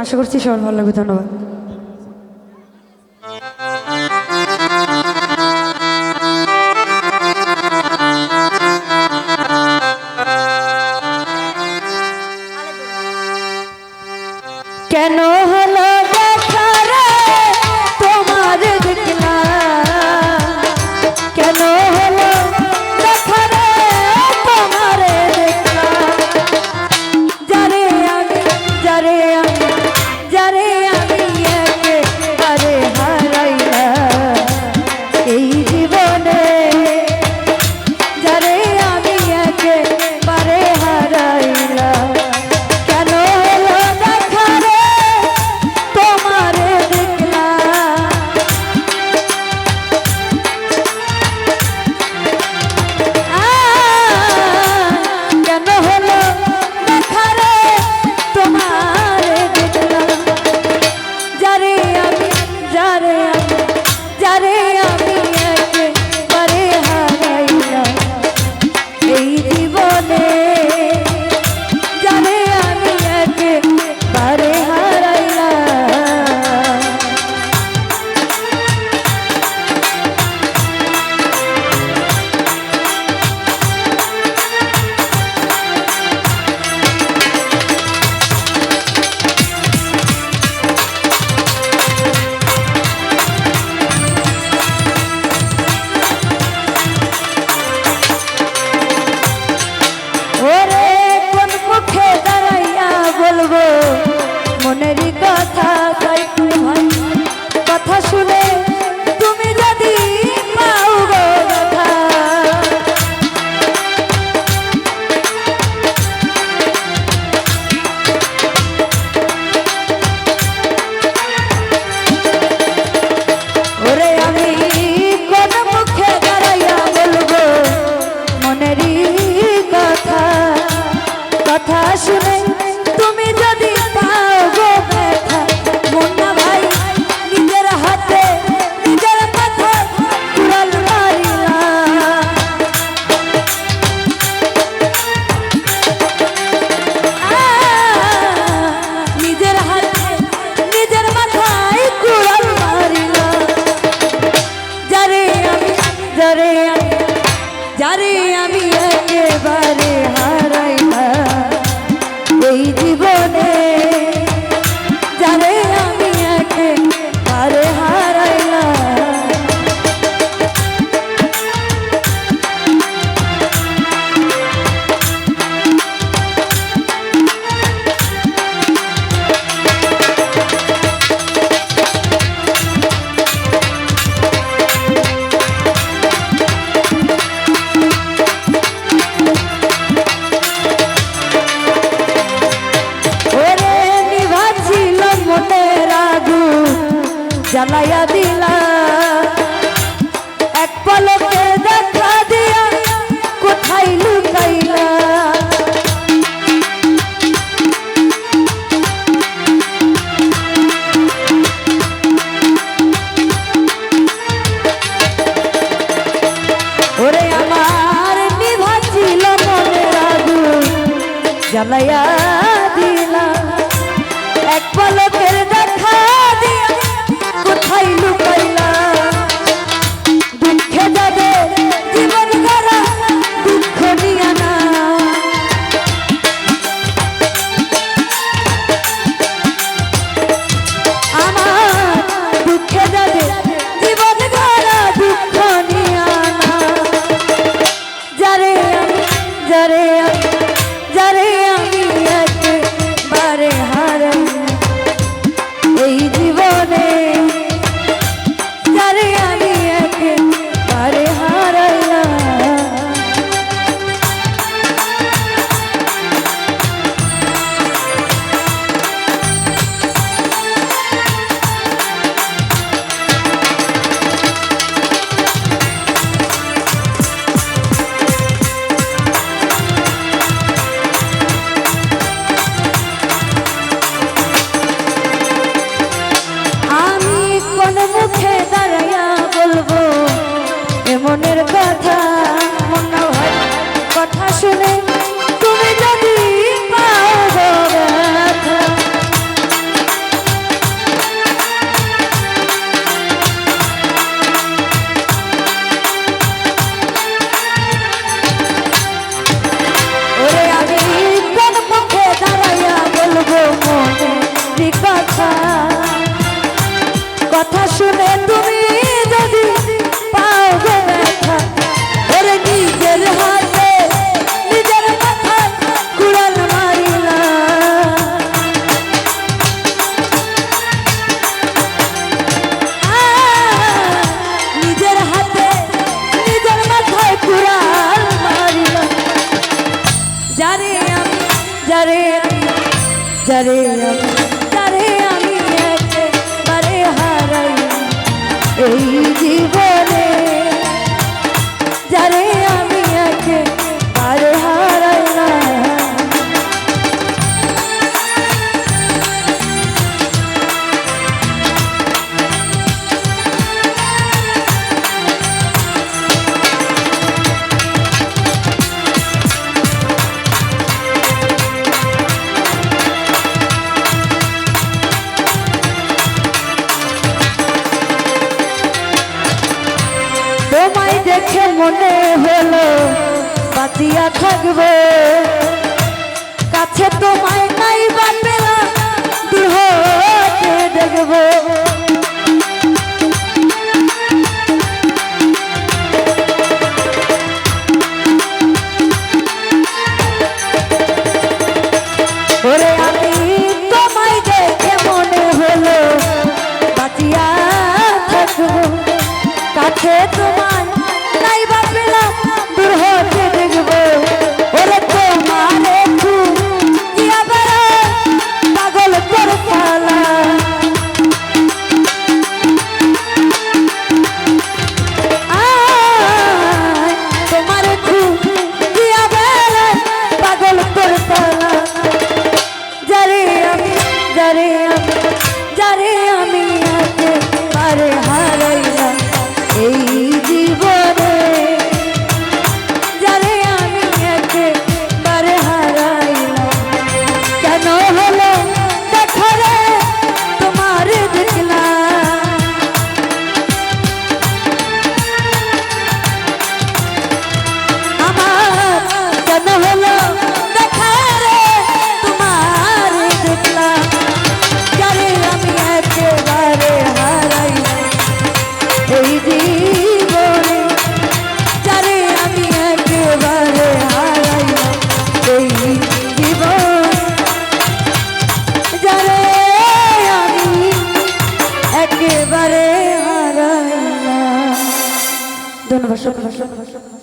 আশা করছি সবার ভালো লাগবে ধন্যবাদ। কেন হলো যারে যারে जरे जरे अभी बारे हाँ। জ্বালায়া যারে যারে আমি একেবারে হারাই এই জীবন গেল বাঁচিয়া থাকবে। কাছে তোমায় ঘষক ঘষক ঘষক।